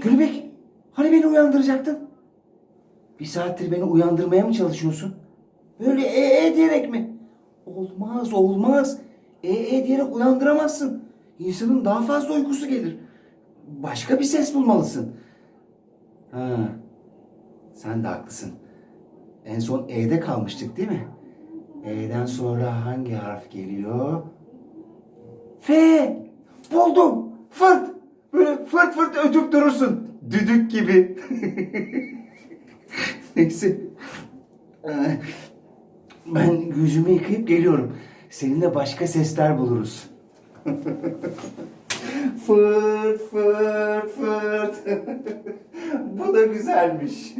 Gülbek, hani beni uyandıracaktın? Bir saattir beni uyandırmaya mı çalışıyorsun? Böyle e e diyerek mi? Olmaz, olmaz. E e diyerek uyandıramazsın. İnsanın daha fazla uykusu gelir. Başka bir ses bulmalısın. Ha, sen de haklısın. En son E'de kalmıştık değil mi? E'den sonra hangi harf geliyor? F! Buldum! Fırt! Fırt fırt ötüp durursun. Düdük gibi. Neyse. Ee, Ben yüzümü yıkayıp geliyorum. Seninle başka sesler buluruz. fırt fırt fırt. Bu da güzelmiş.